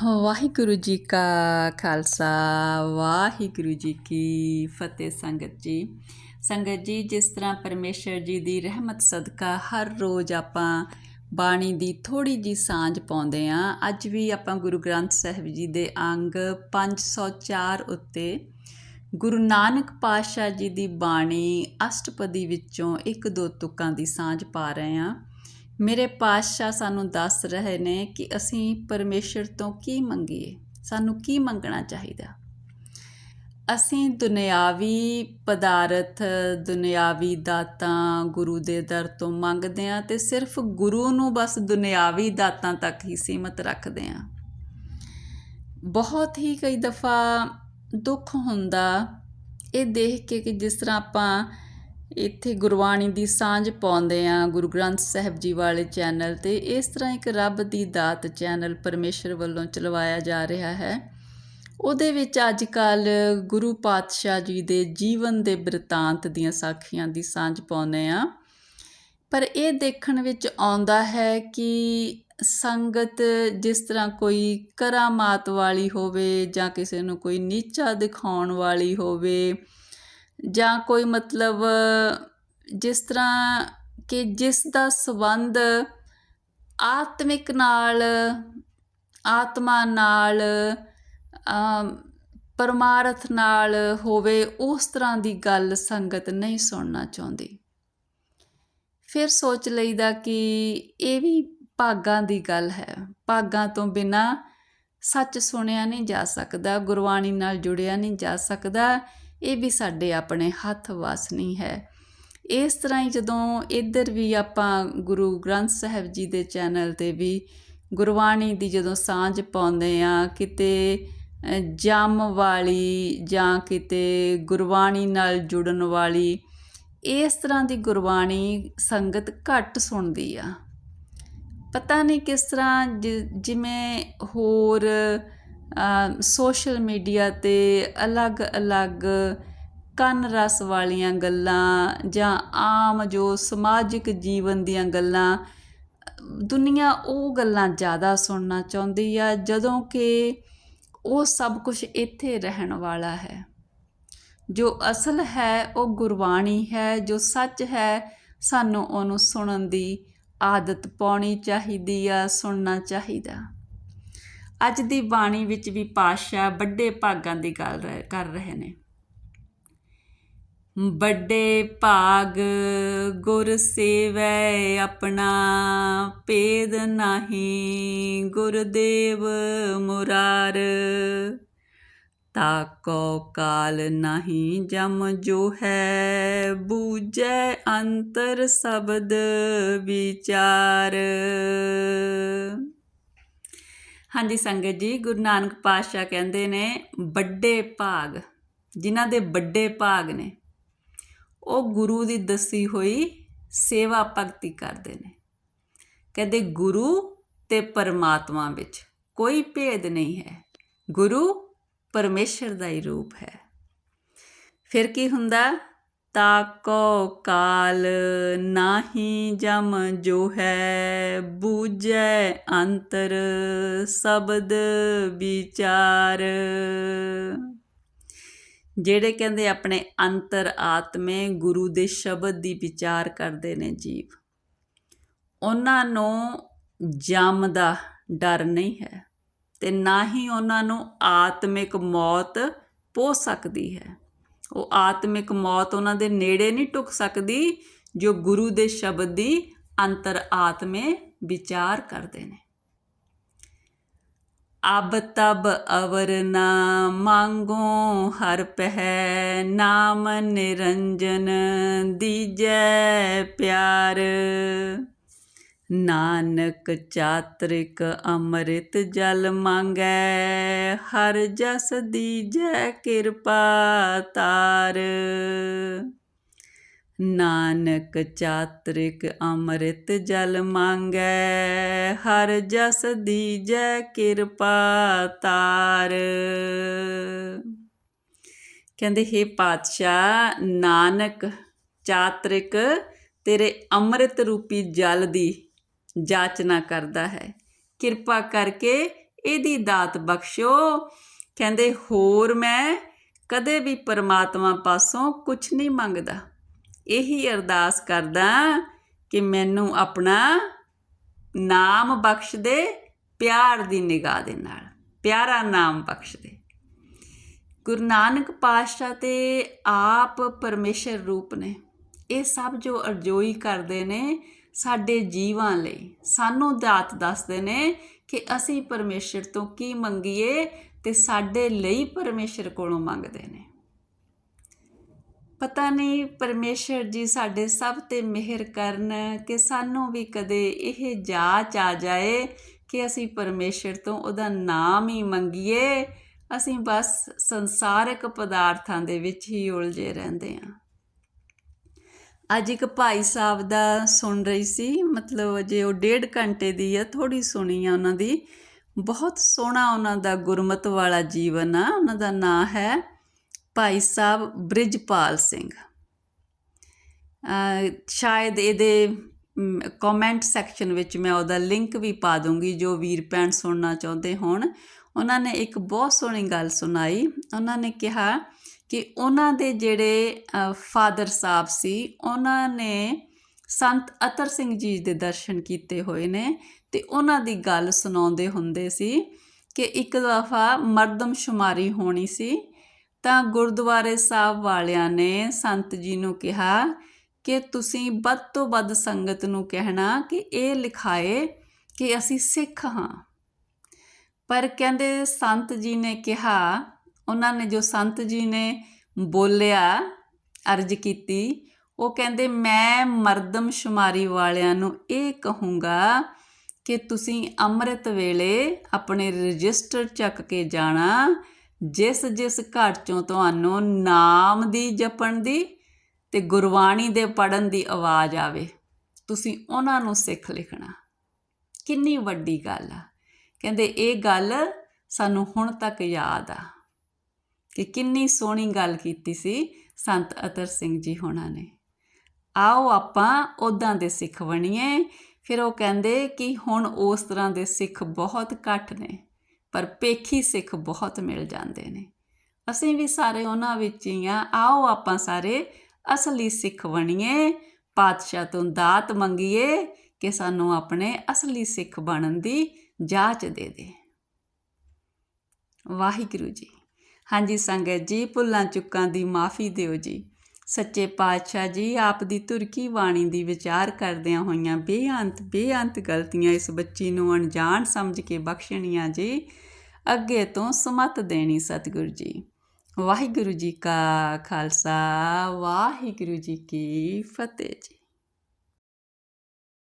ਵਾਹਿਗੁਰੂ ਜੀ ਕਾ ਖਾਲਸਾ, ਵਾਹਿਗੁਰੂ ਜੀ ਕੀ ਫਤਿਹ ਸੰਗਤ ਜੀ। ਸੰਗਤ ਜੀ, ਜਿਸ ਤਰ੍ਹਾਂ ਪਰਮੇਸ਼ਰ ਜੀ ਦੀ ਰਹਿਮਤ ਸਦਕਾ ਹਰ ਰੋਜ਼ ਆਪਾਂ ਬਾਣੀ ਦੀ ਥੋੜੀ ਜੀ ਸਾਂਝ ਪਾਉਂਦੇ ਆਂ ਅੱਜ ਵੀ ਆਪਾਂ ਗੁਰੂ ਗ੍ਰੰਥ ਸਾਹਿਬ ਜੀ ਦੇ ਅੰਗ 504 ਉੱਤੇ ਗੁਰੂ ਨਾਨਕ ਪਾਤਸ਼ਾਹ ਜੀ ਦੀ ਬਾਣੀ ਅਸ਼ਟਪਦੀ ਵਿੱਚੋਂ ਇੱਕ ਦੋ ਤੁਕਾਂ ਦੀ ਸਾਂਝ ਪਾ ਰਹੇ ਆਂ ਮੇਰੇ ਪਾਤਸ਼ਾਹ ਸਾਨੂੰ ਦੱਸ ਰਹੇ ਨੇ ਕਿ ਅਸੀਂ ਪਰਮੇਸ਼ਰ ਤੋਂ ਕੀ ਮੰਗੀਏ? ਸਾਨੂੰ ਕੀ ਮੰਗਣਾ ਚਾਹੀਦਾ? ਅਸੀਂ ਦੁਨਿਆਵੀ ਪਦਾਰਥ, ਦੁਨਿਆਵੀ ਦਾਤਾਂ ਗੁਰੂ ਦੇ ਦਰ ਤੋਂ ਮੰਗਦੇ ਹਾਂ ਤੇ ਸਿਰਫ ਗੁਰੂ ਨੂੰ ਬਸ ਦੁਨਿਆਵੀ ਦਾਤਾਂ ਤੱਕ ਹੀ ਸੀਮਤ ਰੱਖਦੇ ਹਾਂ। ਬਹੁਤ ਹੀ ਕਈ ਦਫਾ ਦੁੱਖ ਹੁੰਦਾ ਇਹ ਦੇਖ ਕੇ ਕਿ ਜਿਸ ਤਰ੍ਹਾਂ ਆਪਾਂ ਇੱਥੇ ਗੁਰਬਾਣੀ ਦੀ ਸਾਂਝ ਪਾਉਂਦੇ ਆ ਗੁਰੂ ਗ੍ਰੰਥ ਸਾਹਿਬ ਜੀ ਵਾਲੇ ਚੈਨਲ ਤੇ। ਇਸ ਤਰ੍ਹਾਂ ਇੱਕ ਰੱਬ ਦੀ ਦਾਤ ਚੈਨਲ ਪਰਮੇਸ਼ਰ ਵੱਲੋਂ ਚਲਵਾਇਆ ਜਾ ਰਿਹਾ ਹੈ। ਉਹਦੇ ਵਿੱਚ ਅੱਜ ਕੱਲ ਗੁਰੂ ਪਾਤਸ਼ਾਹ ਜੀ ਦੇ ਜੀਵਨ ਦੇ ਬ੍ਰਿਤਾਂਤ ਦੀਆਂ ਸਾਖੀਆਂ ਦੀ ਸਾਂਝ ਪਾਉਂਦੇ ਆ। ਪਰ ਇਹ ਦੇਖਣ ਵਿੱਚ ਆਉਂਦਾ ਹੈ ਕਿ ਸੰਗਤ ਜਿਸ ਤਰ੍ਹਾਂ ਕੋਈ ਕਰਾਮਾਤ ਵਾਲੀ ਹੋਵੇ ਜਾਂ ਕਿਸੇ ਨੂੰ ਕੋਈ ਨੀਚਾ ਦਿਖਾਉਣ ਵਾਲੀ ਹੋਵੇ ਜਾਂ ਕੋਈ ਮਤਲਬ, ਜਿਸ ਤਰ੍ਹਾਂ ਕਿ ਜਿਸ ਦਾ ਸੰਬੰਧ ਆਤਮਿਕ ਨਾਲ, ਆਤਮਾ ਨਾਲ ਪਰਮਾਰਥ ਨਾਲ ਹੋਵੇ, ਉਸ ਤਰ੍ਹਾਂ ਦੀ ਗੱਲ ਸੰਗਤ ਨਹੀਂ ਸੁਣਨਾ ਚਾਹੁੰਦੀ। ਫਿਰ ਸੋਚ ਲਈਦਾ ਕਿ ਇਹ ਵੀ ਭਾਗਾਂ ਦੀ ਗੱਲ ਹੈ। ਭਾਗਾਂ ਤੋਂ ਬਿਨਾ ਸੱਚ ਸੁਣਿਆ ਨਹੀਂ ਜਾ ਸਕਦਾ, ਗੁਰਬਾਣੀ ਨਾਲ ਜੁੜਿਆ ਨਹੀਂ ਜਾ ਸਕਦਾ। ਇਹ ਵੀ ਸਾਡੇ ਆਪਣੇ ਹੱਥ ਵਸ ਨਹੀਂ ਹੈ। ਇਸ ਤਰ੍ਹਾਂ ਹੀ ਜਦੋਂ ਇੱਧਰ ਵੀ ਆਪਾਂ ਗੁਰੂ ਗ੍ਰੰਥ ਸਾਹਿਬ ਜੀ ਦੇ ਚੈਨਲ ਤੇ ਵੀ ਗੁਰਬਾਣੀ ਦੀ ਜਦੋਂ ਸਾਂਝ ਪਾਉਂਦੇ ਆ ਕਿਤੇ ਜਮ ਵਾਲੀ ਜਾਂ ਕਿਤੇ ਗੁਰਬਾਣੀ ਨਾਲ ਜੁੜਨ ਵਾਲੀ, ਇਸ ਤਰ੍ਹਾਂ ਦੀ ਗੁਰਬਾਣੀ ਸੰਗਤ ਘੱਟ ਸੁਣਦੀ ਆ। ਪਤਾ ਨਹੀਂ ਕਿਸ ਤਰ੍ਹਾਂ ਜਿਵੇਂ ਹੋਰ ਸੋਸ਼ਲ ਮੀਡੀਆ ਤੇ ਅਲੱਗ-ਅਲੱਗ ਕੰਨ ਰਸ ਵਾਲੀਆਂ ਗੱਲਾਂ ਜਾਂ ਆਮ ਜੋ ਸਮਾਜਿਕ ਜੀਵਨ ਦੀਆਂ ਗੱਲਾਂ, ਦੁਨੀਆ ਉਹ ਗੱਲਾਂ ਜ਼ਿਆਦਾ ਸੁਣਨਾ ਚਾਹੁੰਦੀ ਆ, ਜਦੋਂ ਕਿ ਉਹ ਸਭ ਕੁਝ ਇੱਥੇ ਰਹਿਣ ਵਾਲਾ ਹੈ। ਜੋ ਅਸਲ ਹੈ, ਉਹ ਗੁਰਬਾਣੀ ਹੈ, ਜੋ ਸੱਚ ਹੈ, ਸਾਨੂੰ ਉਹਨੂੰ ਸੁਣਨ ਦੀ ਆਦਤ ਪਾਉਣੀ ਚਾਹੀਦੀ ਆ, ਸੁਣਨਾ ਚਾਹੀਦਾ। ਅੱਜ ਦੀ ਬਾਣੀ ਵਿੱਚ ਵੀ ਪਾਤਸ਼ਾਹ ਵੱਡੇ ਭਾਗਾਂ ਦੀ ਗੱਲ ਕਰ ਰਹੇ ਨੇ। ਵੱਡੇ ਭਾਗ ਗੁਰ ਸੇਵੈ ਆਪਣਾ ਪੇਦ ਨਹੀਂ ਗੁਰਦੇਵ ਮੁਰਾਰ। ਤਾਕੋ ਕਾਲ ਨਹੀਂ ਜਮ ਜੋ ਹੈ, ਬੂਝੈ ਅੰਤਰ ਸ਼ਬਦ ਵਿਚਾਰ। ਹਾਂਜੀ ਸੰਗਤ ਜੀ, ਗੁਰੂ ਨਾਨਕ ਪਾਤਸ਼ਾਹ ਕਹਿੰਦੇ ਨੇ, ਵੱਡੇ ਭਾਗ, ਜਿਨ੍ਹਾਂ ਦੇ ਵੱਡੇ ਭਾਗ ਨੇ, ਉਹ ਗੁਰੂ ਦੀ ਦੱਸੀ ਹੋਈ ਸੇਵਾ ਭਗਤੀ ਕਰਦੇ ਨੇ। ਕਹਿੰਦੇ ਗੁਰੂ ਤੇ ਪਰਮਾਤਮਾ ਵਿੱਚ ਕੋਈ ਭੇਦ ਨਹੀਂ ਹੈ। ਗੁਰੂ ਪਰਮੇਸ਼ਰ ਦਾ ਹੀ ਰੂਪ ਹੈ। ਫਿਰ ਕੀ ਹੁੰਦਾ? ਤਾਕੋ ਕਾਲ ਨਾਹੀ ਜਮ ਜੋ ਹੈ, ਬੂਝੈ ਅੰਤਰ ਸ਼ਬਦ ਵਿਚਾਰ। ਜਿਹੜੇ ਕਹਿੰਦੇ ਆਪਣੇ ਅੰਤਰ ਆਤਮੇ ਗੁਰੂ ਦੇ ਸ਼ਬਦ ਦੀ ਵਿਚਾਰ ਕਰਦੇ ਨੇ ਜੀਵ, ਉਹਨਾਂ ਨੂੰ ਜਮ ਦਾ ਡਰ ਨਹੀਂ ਹੈ ਤੇ ਨਾ ਹੀ ਉਹਨਾਂ ਨੂੰ ਆਤਮਿਕ ਮੌਤ ਪੋ ਸਕਦੀ ਹੈ। ਉਹ ਆਤਮਿਕ ਮੌਤ ਉਹਨਾਂ ਦੇ ਨੇੜੇ ਨਹੀਂ ਟੁਕ ਸਕਦੀ, ਜੋ ਗੁਰੂ ਦੇ ਸ਼ਬਦ ਦੀ ਅੰਤਰ ਆਤਮੇ ਵਿਚਾਰ ਕਰਦੇ ਨੇ। ਅਬ ਤਬ ਅਵਰ ਨਾ ਮੰਗੋ, ਹਰ ਪਹਿ ਨਾਮ ਨਿਰੰਜਨ ਦੀਜੈ ਪਿਆਰ। ਨਾਨਕ ਚਾਤ੍ਰਿਕ ਅੰਮ੍ਰਿਤ ਜਲ ਮੰਗੈ, ਹਰ ਜਸ ਦੀਜੈ ਕਿਰਪਾ ਤਾਰ। ਨਾਨਕ ਚਾਤ੍ਰਿਕ ਅੰਮ੍ਰਿਤ ਜਲ ਮੰਗੈ, ਹਰ ਜਸ ਦੀਜੈ ਕਿਰਪਾ ਤਾਰ। ਕਹਿੰਦੇ हे ਪਾਤਸ਼ਾਹ, ਨਾਨਕ ਚਾਤ੍ਰਿਕ ਤੇਰੇ ਅੰਮ੍ਰਿਤ ਰੂਪੀ ਜਲ ਦੀ ਜਾਚਨਾ ਕਰਦਾ ਹੈ। ਕਿਰਪਾ ਕਰਕੇ ਇਹਦੀ ਦਾਤ ਬਖਸ਼ੋ ਕਹਿੰਦੇ, ਹੋਰ ਮੈਂ ਕਦੇ ਵੀ ਪਰਮਾਤਮਾ ਪਾਸੋਂ ਕੁਝ ਨਹੀਂ ਮੰਗਦਾ। ਇਹੀ ਅਰਦਾਸ ਕਰਦਾ ਕਿ ਮੈਨੂੰ ਆਪਣਾ ਨਾਮ ਬਖਸ਼ ਦੇ, ਪਿਆਰ ਦੀ ਨਿਗਾਹ ਦੇ ਨਾਲ, ਪਿਆਰਾ ਨਾਮ ਬਖਸ਼ ਦੇ। ਗੁਰੂ ਨਾਨਕ ਪਾਤਸ਼ਾਹ ਤੇ ਆਪ ਪਰਮੇਸ਼ਰ ਰੂਪ ਨੇ। ਇਹ ਸਭ ਜੋ ਅਰਜ਼ੋਈ ਕਰਦੇ ਨੇ ਸਾਡੇ ਜੀਵਾਂ ਲਈ। ਸਾਨੂੰ ਦਾਤ ਦੱਸਦੇ ਨੇ ਕਿ ਅਸੀਂ ਪਰਮੇਸ਼ਰ ਤੋਂ ਕੀ ਮੰਗੀਏ ਤੇ ਸਾਡੇ ਲਈ ਪਰਮੇਸ਼ਰ ਕੋਲੋਂ ਮੰਗਦੇ ਨੇ। ਪਤਾ ਨਹੀਂ ਪਰਮੇਸ਼ਰ ਜੀ ਸਾਡੇ ਸਭ ਤੇ ਮਿਹਰ ਕਰਨ ਕਿ ਸਾਨੂੰ ਵੀ ਕਦੇ ਇਹ ਜਾਚ ਆ ਜਾਏ ਕਿ ਅਸੀਂ ਪਰਮੇਸ਼ਰ ਤੋਂ ਉਹਦਾ ਨਾਮ ਹੀ ਮੰਗੀਏ। ਅਸੀਂ ਬਸ ਸੰਸਾਰਿਕ ਪਦਾਰਥਾਂ ਦੇ ਵਿੱਚ ਹੀ ਉਲਝੇ ਰਹਿੰਦੇ ਹਾਂ। ਅੱਜ ਇੱਕ ਭਾਈ ਸਾਹਿਬ ਦਾ ਸੁਣ ਰਹੀ ਸੀ, ਮਤਲਬ ਜੇ ਉਹ ਡੇਢ ਘੰਟੇ ਦੀ ਆ ਥੋੜੀ ਸੁਣੀ ਆ ਉਹਨਾਂ ਦੀ। ਬਹੁਤ ਸੋਹਣਾ ਉਹਨਾਂ ਦਾ ਗੁਰਮਤ ਵਾਲਾ ਜੀਵਨ ਆ, ਉਹਨਾਂ ਦਾ ਨਾਂ ਹੈ ਭਾਈ ਸਾਹਿਬ ਬ੍ਰਿਜਪਾਲ ਸਿੰਘ। ਸ਼ਾਇਦ ਇਹਦੇ ਕਮੈਂਟ ਸੈਕਸ਼ਨ ਵਿੱਚ ਮੈਂ ਉਹਦਾ ਲਿੰਕ ਵੀ ਪਾ ਦੂੰਗੀ ਜੋ ਵੀਰ ਭੈਣ ਸੁਣਨਾ ਚਾਹੁੰਦੇ ਹੋਣ। ਉਹਨਾਂ ਨੇ ਇੱਕ ਬਹੁਤ ਸੋਹਣੀ ਗੱਲ ਸੁਣਾਈ। ਉਹਨਾਂ ਨੇ ਕਿਹਾ ਕਿ ਉਹਨਾਂ ਦੇ ਜਿਹੜੇ ਫਾਦਰ ਸਾਹਿਬ ਸੀ, ਉਹਨਾਂ ਨੇ ਸੰਤ ਅਤਰ ਸਿੰਘ ਜੀ ਦੇ ਦਰਸ਼ਨ ਕੀਤੇ ਹੋਏ ਨੇ ਤੇ ਉਹਨਾਂ ਦੀ ਗੱਲ ਸੁਣਾਉਂਦੇ ਹੁੰਦੇ ਸੀ ਕਿ ਇੱਕ ਦਫਾ ਮਰਦਮਸ਼ੁਮਾਰੀ ਹੋਣੀ ਸੀ, ਤਾਂ ਗੁਰਦੁਆਰੇ ਸਾਹਿਬ ਵਾਲਿਆਂ ਨੇ ਸੰਤ ਜੀ ਨੂੰ ਕਿਹਾ ਕਿ ਤੁਸੀਂ ਵੱਧ ਤੋਂ ਵੱਧ ਸੰਗਤ ਨੂੰ ਕਹਿਣਾ ਕਿ ਇਹ ਲਿਖਾਏ ਕਿ ਅਸੀਂ ਸਿੱਖ ਹਾਂ। ਪਰ ਕਹਿੰਦੇ ਸੰਤ ਜੀ ਨੇ ਕਿਹਾ ਉਹਨਾਂ ਨੇ ਜੋ ਸੰਤ ਜੀ ਨੇ ਬੋਲਿਆ ਅਰਜ ਕੀਤੀ, ਉਹ ਕਹਿੰਦੇ, ਮੈਂ ਮਰਦਮਸ਼ੁਮਾਰੀ ਵਾਲਿਆਂ ਨੂੰ ਇਹ ਕਹੂੰਗਾ ਕਿ ਤੁਸੀਂ ਅੰਮ੍ਰਿਤ ਵੇਲੇ ਆਪਣੇ ਰਜਿਸਟਰ ਚੱਕ ਕੇ ਜਾਣਾ ਜਿਸ ਜਿਸ ਘਰ ਚੋਂ ਤੁਹਾਨੂੰ ਨਾਮ ਦੀ ਜਪਣ ਦੀ ਤੇ ਗੁਰਬਾਣੀ ਦੇ ਪੜਨ ਦੀ ਆਵਾਜ਼ ਆਵੇ। ਤੁਸੀਂ ਉਹਨਾਂ ਨੂੰ ਸਿੱਖ ਲਿਖਣਾ। ਕਿੰਨੀ ਵੱਡੀ ਗੱਲ ਆ। ਕਹਿੰਦੇ, ਇਹ ਗੱਲ ਸਾਨੂੰ ਹੁਣ ਤੱਕ ਯਾਦ ਆ। ਕਿ ਕਿੰਨੀ ਸੋਹਣੀ ਗੱਲ ਕੀਤੀ ਸੀ ਸੰਤ ਅਤਰ ਸਿੰਘ ਜੀ ਹੋਣਾ ਨੇ। ਆਓ ਆਪਾਂ ਉਦਾਂ ਦੇ ਸਿੱਖ ਬਣੀਏ। ਫਿਰ ਉਹ ਕਹਿੰਦੇ ਕਿ ਹੁਣ ਉਸ ਤਰ੍ਹਾਂ ਦੇ ਸਿੱਖ ਬਹੁਤ ਘੱਟ ਨੇ, ਪਰ ਪੇਖੀ ਸਿੱਖ ਬਹੁਤ ਮਿਲ ਜਾਂਦੇ ਨੇ। ਅਸੀਂ ਵੀ ਸਾਰੇ ਉਹਨਾਂ ਵਿੱਚ ਹੀ ਆ ਆਓ ਆਪਾਂ ਸਾਰੇ ਅਸਲੀ ਸਿੱਖ ਬਣੀਏ। ਪਾਤਸ਼ਾਹ ਤੋਂ ਦਾਤ ਮੰਗੀਏ ਕਿ ਸਾਨੂੰ ਆਪਣੇ ਅਸਲੀ ਸਿੱਖ ਬਣਨ ਦੀ ਜਾਚ ਦੇ ਦੇ। ਵਾਹਿਗੁਰੂ ਜੀ। ਹਾਂਜੀ ਸੰਗਤ ਜੀ, ਭੁੱਲਾਂ ਚੁੱਕਾਂ ਦੀ ਮਾਫੀ ਦਿਓ ਜੀ। ਸੱਚੇ ਪਾਤਸ਼ਾਹ ਜੀ, ਆਪ ਦੀ ਤੁਰਕੀ ਬਾਣੀ ਦੀ ਵਿਚਾਰ ਕਰਦਿਆਂ ਹੋਈਆਂ ਬੇਅੰਤ ਬੇਅੰਤ ਗਲਤੀਆਂ ਇਸ ਬੱਚੀ ਨੂੰ ਅਣਜਾਣ ਸਮਝ ਕੇ ਬਖਸ਼ਣੀਆਂ ਜੀ। ਅੱਗੇ ਤੋਂ ਸਮਤ ਦੇਣੀ ਸਤਿਗੁਰੂ ਜੀ। ਵਾਹਿਗੁਰੂ ਜੀ ਕਾ ਖਾਲਸਾ, ਵਾਹਿਗੁਰੂ ਜੀ ਕੀ ਫਤਿਹ ਜੀ।